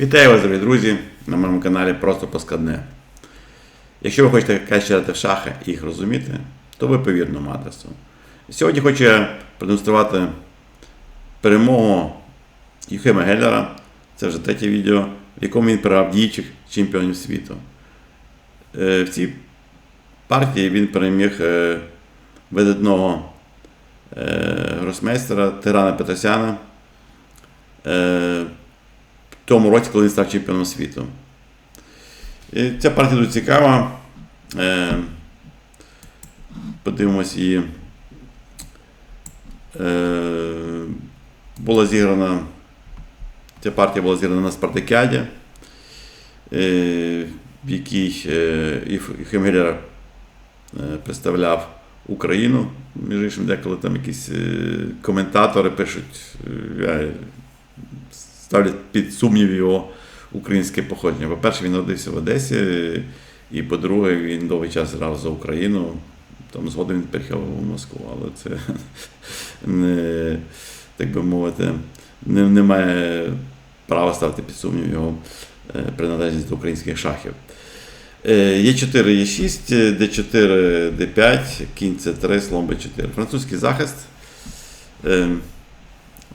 Вітаю вас, дорогі друзі, на моєму каналі Просто Поскладне. Якщо ви хочете краще грати в шахи і їх розуміти, то ви по вірному адресу. Сьогодні хочу я продемонструвати перемогу Юхима Геллера. Це вже третє відео, в якому він переграв діючих чемпіонів світу. Е, В цій партії він переміг е, видатного е, гросмейстера Тирана Петросяна. Е, тому році, коли він став чемпіоном світу. І ця партія дуже цікава. Е, подивимось її. Е, була зіграна. Ця партія була зіграна на Спартакіаді, е, в якій е, Єфим е, представляв Україну. Між іншим, деколи там якісь е, коментатори пишуть. Ставлять під сумнів його українське походження. По-перше, він народився в Одесі, і по-друге, він довгий час грав за Україну. Там згодом він переїхав в Москву, але це не, так би мовити, не, немає права ставити під сумнів його е, приналежність до українських шахів. Е, Є 4, є 6, Д4, Д5, кінь С3, слон Б4. Французький захист.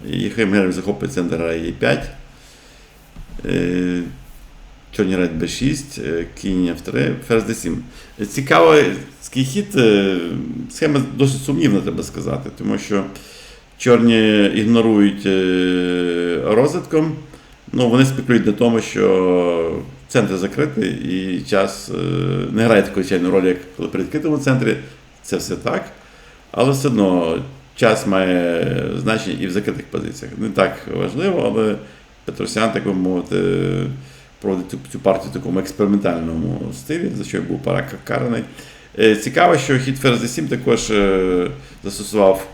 Єхим Герм захоплює центр грає Е5. Е, Чорні грають Б6, е, кінь F3, ферзь D7. Цікавий хід, схема досить сумнівна, треба сказати, тому що чорні ігнорують е, розвитком. Ну, вони спекулюють на тому, що центр закритий і час е, не грає такої чайної ролі, як коли при відкритому центрі. Це все так. Але все одно час має значення і в закритих позиціях. Не так важливо, але Петросян, так мовити, проводить цю, партію в такому експериментальному стилі, за що був караний. Е, Цікаво, що хід ферзь d7 також е, застосував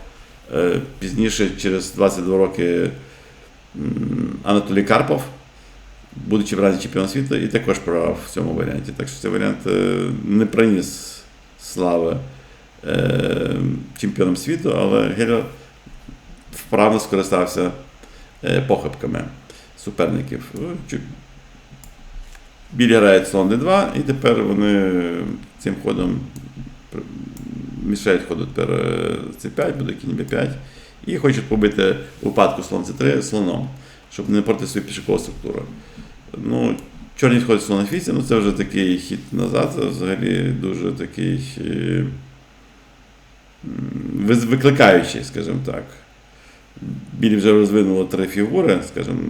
е, пізніше, через 22 роки, Анатолій Карпов, будучи в разі чемпіоном світу, і також програв в цьому варіанті. Так що цей варіант не приніс слави чемпіоном світу, але Гелер вправно скористався е, похибками суперників. Білі грають слон d2, і тепер вони цим ходом мішають ходу тепер е, c5, буде кінь b5. І хочуть побити випадку слон c3 слоном, щоб не порти свою пішокову структуру. Ну, чорні відходять слон f8, ну це вже такий хід назад, взагалі дуже такий е, викликаючий, скажімо так. Білі вже розвинуло три фігури, скажімо,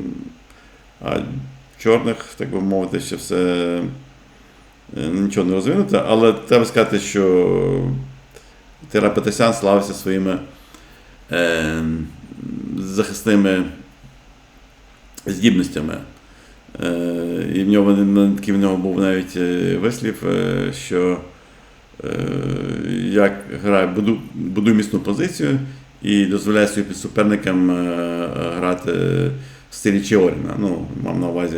а чорних, так би мовити, ще все е, нічого не розвинуто, але треба сказати, що Тера Петесян славився своїми е, захисними здібностями. Е, і в нього такий в нього був навіть е, вислів, е, що як грає, буду, будує міцну позицію і дозволяє своїм суперникам е, грати в стилі Чіоріна. Ну, мав на увазі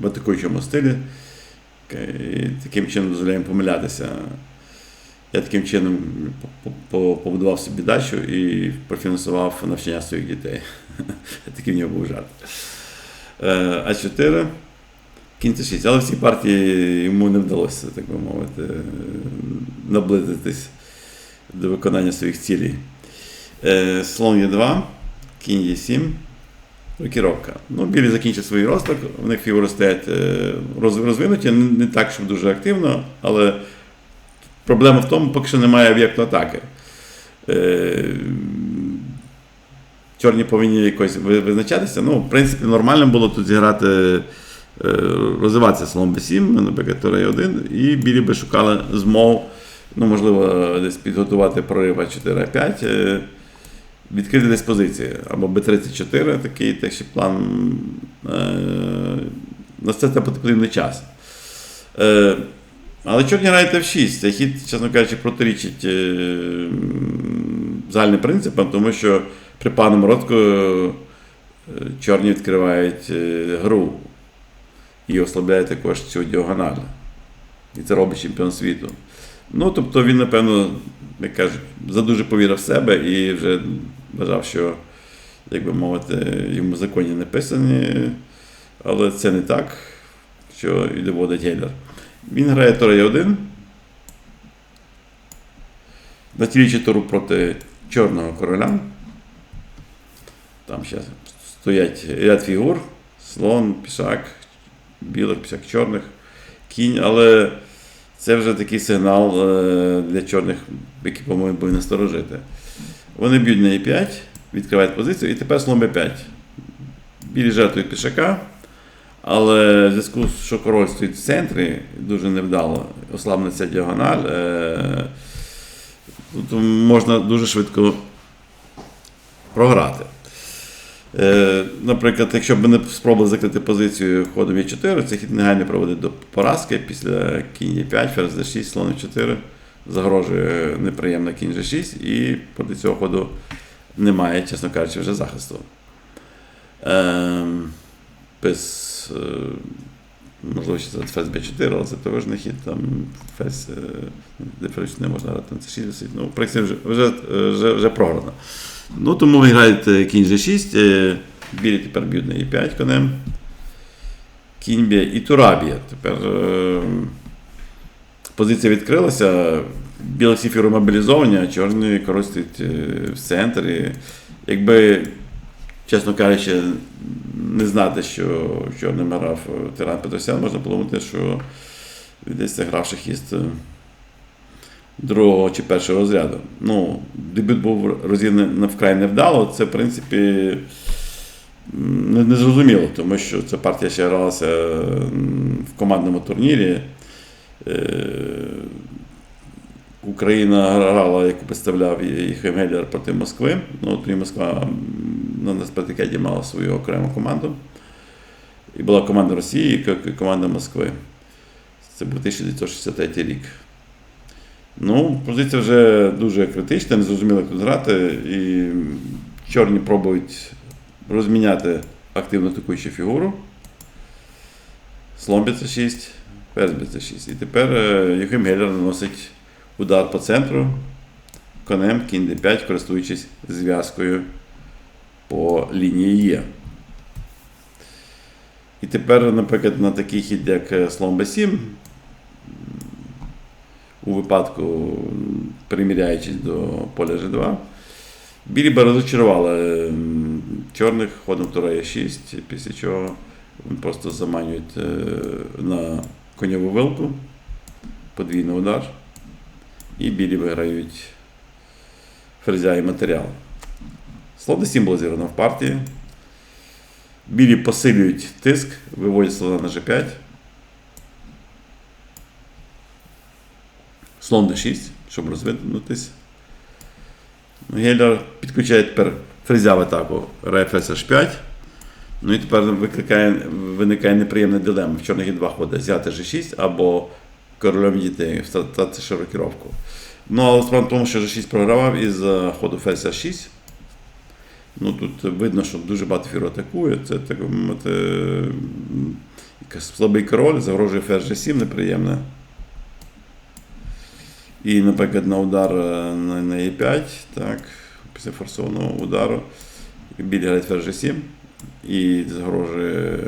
в атакуючому стилі. І таким чином дозволяє їм помилятися. Я таким чином по- по- побудував собі дачу і профінансував навчання своїх дітей. Такий в нього був жарт. Е, А4, кінь c 6. Але в цій партії йому не вдалося, так би мовити, наблизитись до виконання своїх цілей. Е, Слон Е2, кінь Е7, рокіровка. Ну, білі закінчать свій росток, в них фігури стоять е, роз- розвинуті, не так, щоб дуже активно, але проблема в тому, поки що немає об'єкту атаки. Е, Чорні повинні якось визначатися. Ну, в принципі, нормально було тут зіграти, розвиватися слон b7, наприклад, тура 1 і білі би шукали змов, ну, можливо, десь підготувати прорив А4-5, е, відкрити десь позиції. Або Б34, такий так ще план. Е, на це потрібний час. Е, але чорні грають F6. Цей хід, чесно кажучи, протирічить загальним принципам, тому що при паному родку е, чорні відкривають гру і ослабляють також цю діагональ. І це робить чемпіон світу. Ну, тобто він, напевно, як кажуть, задуже повірив в себе і вже вважав, що, як би мовити, йому законі не писані, Але це не так, що і доводить Гейлер. Він грає Тура 1 на тілі туру проти Чорного короля. Там ще стоять ряд фігур, слон, пішак, білих, пішак чорних, кінь, але це вже такий сигнал е, для чорних, які, по-моєму, повинні насторожити. Вони б'ють на e5, відкривають позицію, і тепер слон b5. Білі жертвують пішака, але в зв'язку з що король стоїть в центрі, дуже невдало, ослаблена ця діагональ. Е, тут можна дуже швидко програти. Е, наприклад, якщо б не спробували закрити позицію ходом Е4, цей хід негайно проводить до поразки після кінь Е5, ферзь d6, слон 4 загрожує неприємно кінь G6 і проти цього ходу немає, чесно кажучи, вже захисту. Е, без, е, можливо, ще зараз ферзь b4, але це не хід, там ферзь, е, не можна грати на c6 висить. Ну, принципі, вже, вже, вже, вже програно. Ну, тому ви граєте кінь G6, е, білі тепер б'ють на E5 конем. Кінь б'є і тура б'є. Тепер е, позиція відкрилася, білі всі мобілізовані, а чорний король стоїть е, в центрі. Якби, чесно кажучи, не знати, що чорним грав Тиран Петросян, можна подумати, що десь це грав шахіст. е, другого чи першого розряду. Ну, дебют був розігнаний вкрай невдало. Це, в принципі, не, не зрозуміло, тому що ця партія ще гралася в командному турнірі. Е, Україна грала, яку представляв і Хемгелер проти Москви. Ну, тоді Москва м, на Наспартикеді мала свою окрему команду. І була команда Росії і команда Москви. Це був 1963 рік. Ну, позиція вже дуже критична, не зрозуміло, як тут грати. І чорні пробують розміняти активно атакуючу фігуру. Слон це 6, ферзь це 6. І тепер е, Євгем Геллер наносить удар по центру конем кінь d5, користуючись зв'язкою по лінії Є. І тепер, наприклад, на такий хід, як е, слон b7, у випадку, приміряючись до поля G2, білі би розочарували ем, чорних ходом тура Е6, після чого просто заманюють е, на коньову вилку, подвійний удар, і білі виграють ферзя і матеріал. Слон d7 зіграно в партії. Білі посилюють тиск, виводять слона на G5. Слон d6, щоб розвинутись. Геллер підключає тепер фрезя в атаку РФС H5. Ну і тепер викликає, виникає неприємна дилема. В чорних є два ходи. Взяти G6 або королем дітей, встати широкіровку. Ну, але справа в тому, що G6 програвав із ходу ферзь H6. Ну, тут видно, що дуже багато фігур атакує. Це так мовити, слабий король, загрожує ферзь G7 неприємне. І, наприклад, на удар е, на, на E5, так, після форсованого удару, білі грають ферзь G7 і загрожує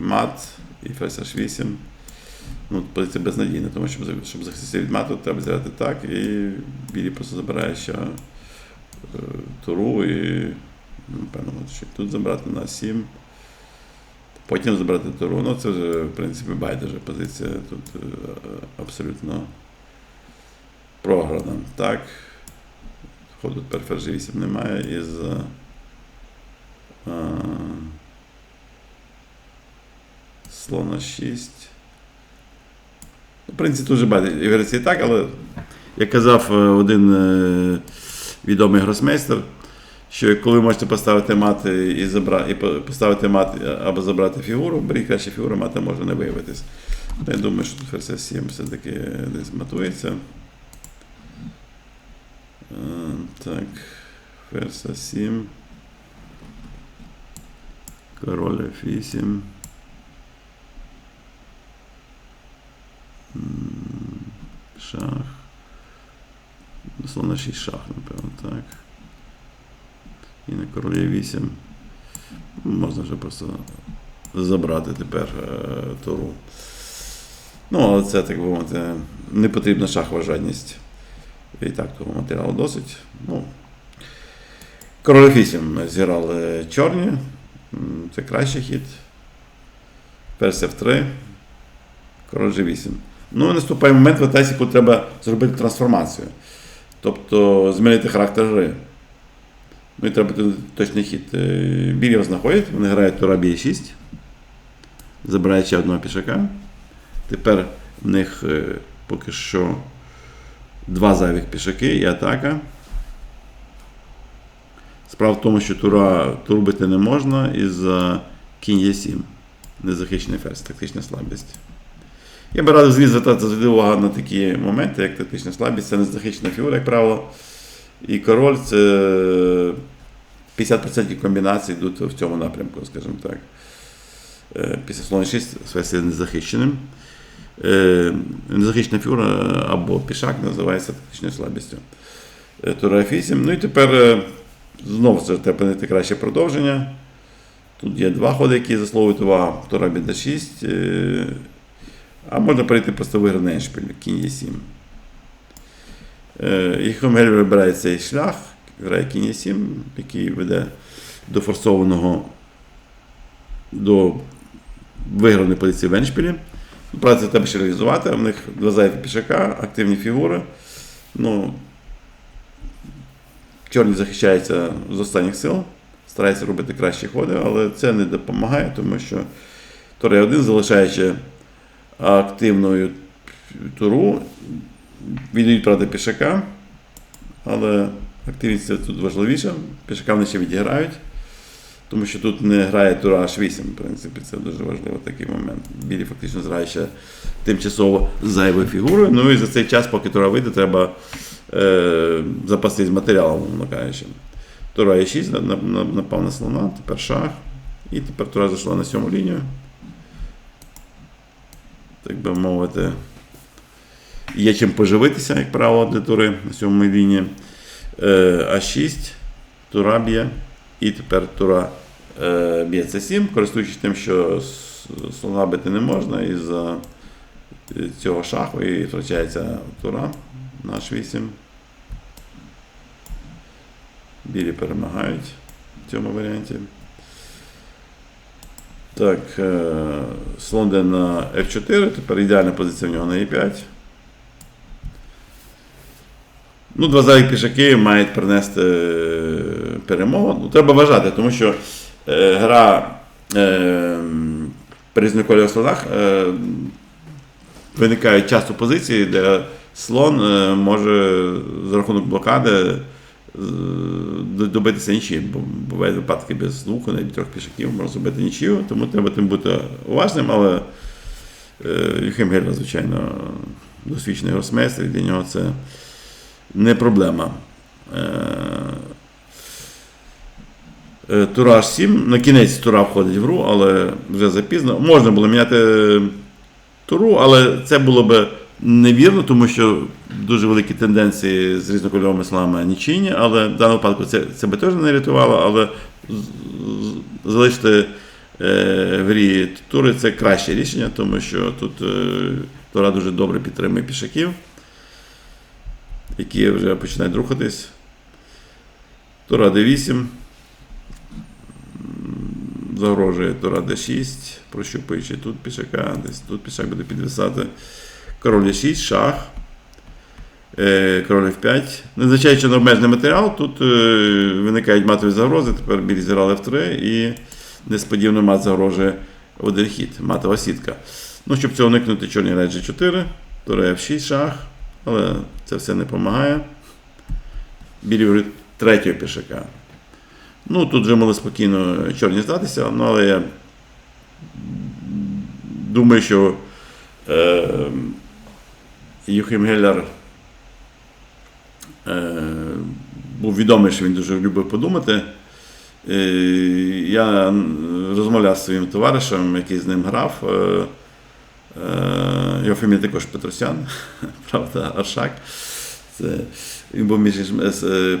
мат і ферзь H8. Ну, позиція безнадійна, тому що щоб, захиститися від мату, треба зіграти так, і білі просто забирає ще е, туру і напевно, що тут забрати на 7. Потім забрати туру. Ну, це вже, в принципі, байдуже позиція тут е, абсолютно програна. Так. Ходу тепер ферзь 8 немає із. А, слона 6. В принципі, дуже багато версій так, але як казав е, один е, відомий гросмейстер, що коли ви можете поставити мат і забра... і поставити мат або забрати фігуру, беріть краще фігуру, мати може не виявитись. Я думаю, що тут ферзь 7 все-таки десь матується. Так, ферзь 7. Король F8. Шах. Слон 6 шах, напевно, так. І на королі 8. Можна вже просто забрати тепер е, туру. Ну, але це, так би мовити, не потрібна шахова жадність. І так того матеріалу досить. Ну, Король 8 зіграли чорні. Це кращий хід. Перс F3. Король G8. Ну і наступає момент в атаці, коли треба зробити трансформацію. Тобто змінити характер гри. Ну і треба точний хід. Е, його знаходять, вони грають тура б'є 6. Забирають ще одного пішака. Тепер в них е, поки що два зайвих пішаки і атака. Справа в тому, що тура турбити не можна із-за кінь Е7. Незахищений ферзь, тактична слабість. Я би радив, звертати увагу на такі моменти, як тактична слабість, це незахищена фігура, як правило. І король це 50% комбінацій йдуть в цьому напрямку, скажімо так. Е, Після слона 6 ферзь незахищеним. Е, Незахищена фігура або пішак називається тактичною слабістю. Е, Тура F8. Ну і тепер знову це треба знайти краще продовження. Тут є два ходи, які заслуговують увагу. Тура біда 6. е, А можна перейти просто виграний еншпіль, кінь Е7. Е, І вибирає цей шлях, грає кінь Е7, який веде до форсованого до виграної позиції в еншпілі. Ну, Правда, треба ще реалізувати. У них два зайві пішака, активні фігури. Ну, чорні захищаються з останніх сил, стараються робити кращі ходи, але це не допомагає, тому що Тура 1 залишаючи активною туру, віддають правда пішака, але активність це тут важливіша. Пішака вони ще відіграють. Тому що тут не грає тура H8, в принципі, це дуже важливий такий момент. Білі фактично зграє ще тимчасово зайвою фігурою. Ну і за цей час, поки тура вийде, треба е, запастись матеріалом, кажучи. Тура Е6 на- на- на- напав на слона, тепер шах. І тепер тура зайшла на сьому лінію. Так би мовити. Є чим поживитися, як правило, для тури на сьомій лінії. Е, А6, тура б'є. І тепер тура е, б'є С7, користуючись тим, що слона бити не можна, і за цього шаху і втрачається тура на H8. Білі перемагають в цьому варіанті. Так, е, слон йде на F4, тепер ідеальна позиція в нього на E5. Ну, два зайві пішаки мають принести е, перемогу. Ну, треба вважати, тому що е, гра е, при різнокольорових слонах е, виникають часто позиції, де слон е, може за рахунок блокади е, добитися нічиї. Бо бувають випадки без звуку, навіть трьох пішаків можна зробити нічию, тому треба тим бути уважним, але е, Юхим Гельва, звичайно, досвідчений гросмейстер, для нього це не проблема. Е, е, Тура H7. На кінець тура входить в гру, але вже запізно. Можна було міняти туру, але це було б невірно, тому що дуже великі тенденції з різнокольоровими слами нічийні, але в даному випадку це, це би теж не рятувало, але залишити е, в грі тури це краще рішення, тому що тут е, тура дуже добре підтримує пішаків які вже починають рухатись. Тура D8. Загрожує Тура D6, прощупуючи тут пішака, десь тут пішак буде підвисати. Король E6, шах. Е, Король F5. Незвичайно на обмежений матеріал. Тут е, виникають матові загрози. Тепер білі зіграли F3 і несподівано мат загрожує один хід. Матова сітка. Ну, щоб цього уникнути, чорні грають G4, Тура F6, шах. Але це все не допомагає. Білі говорять третього пішака. Ну, тут вже могли спокійно чорні здатися, ну, але я думаю, що е, Юхим Геллер е, був відомий, що він дуже любив подумати. Е, я розмовляв зі своїм товаришем, який з ним грав. Е, Е, Його фамілія також Петросян, правда, Аршак. Це, він був між іншим, е,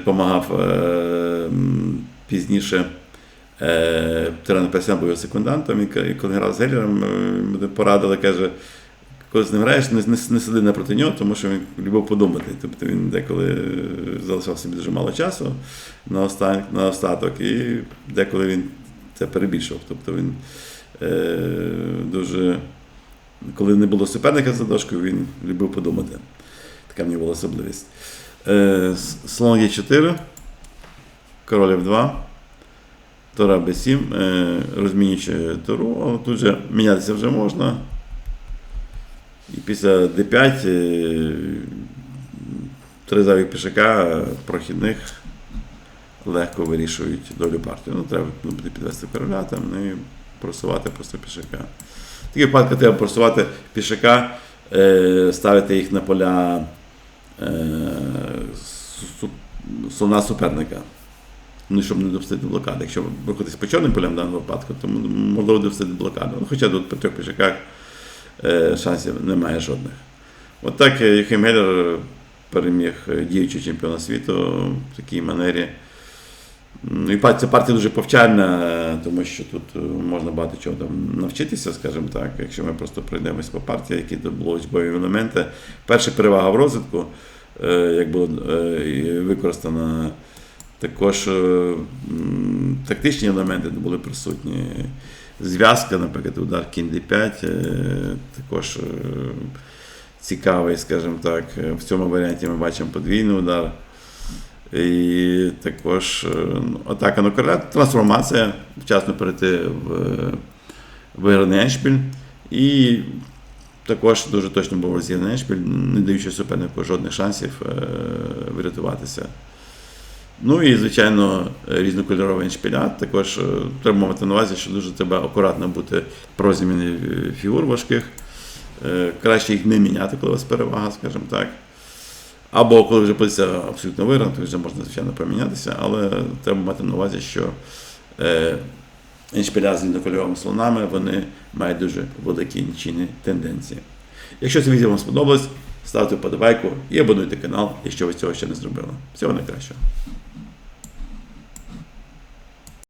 пізніше Е, Тиран Персян був його секундантом, і коли грав з Геллером, е, мене порадили, каже, коли з ним граєш, не, не, не сиди напроти нього, тому що він любив подумати. Тобто він деколи залишав собі дуже мало часу на, остан, на остаток, і деколи він це перебільшував. Тобто він е, дуже, коли не було суперника за дошкою, він любив подумати. Така в нього була особливість. Е, Слон Е4, король F2, Тора Б7, е, розмінюючи Тору, але тут же мінятися вже можна. І після D5 е, три зайвих пішака прохідних легко вирішують долю партії. Ну, треба ну, буде підвести короля там, ну, і просувати просто пішака. В таких випадках треба просувати пішака, е, ставити їх на поля е, су- суперника. Ну, щоб не допустити блокади. Якщо рухатись по чорним полям в даному випадку, то можливо допустити блокаду. Ну, хоча тут по трьох пішаках е, шансів немає жодних. От так Юхим Геллер переміг діючого чемпіона світу в такій манері. М, І ця партія дуже повчальна, тому що тут е, можна багато чого там навчитися, скажімо так, якщо ми просто пройдемось по партії, які тут були учбові елементи. Перша перевага в розвитку, е, як було е, використано, також тактичні елементи були присутні. Зв'язка, наприклад, удар кінь d5, е, також цікавий, скажімо так. В цьому варіанті ми бачимо подвійний удар. І також е, ну, атака на короля, трансформація, вчасно перейти в виграний еншпіль. І також дуже точно був розіграний еншпіль, не даючи супернику жодних шансів е, врятуватися. Ну і, звичайно, різнокольоровий еншпіля. Також е, треба мати на увазі, що дуже треба акуратно бути про зміни фігур важких. Краще їх не міняти, коли у вас перевага, скажімо так. Або коли вже позиція абсолютно виграна, то вже можна, звичайно, помінятися, але треба мати на увазі, що е, еншпіля з різнокольоровими слонами вони мають дуже великі нічні тенденції. Якщо це відео вам сподобалось, ставте вподобайку і абонуйте канал, якщо ви цього ще не зробили. Всього найкращого.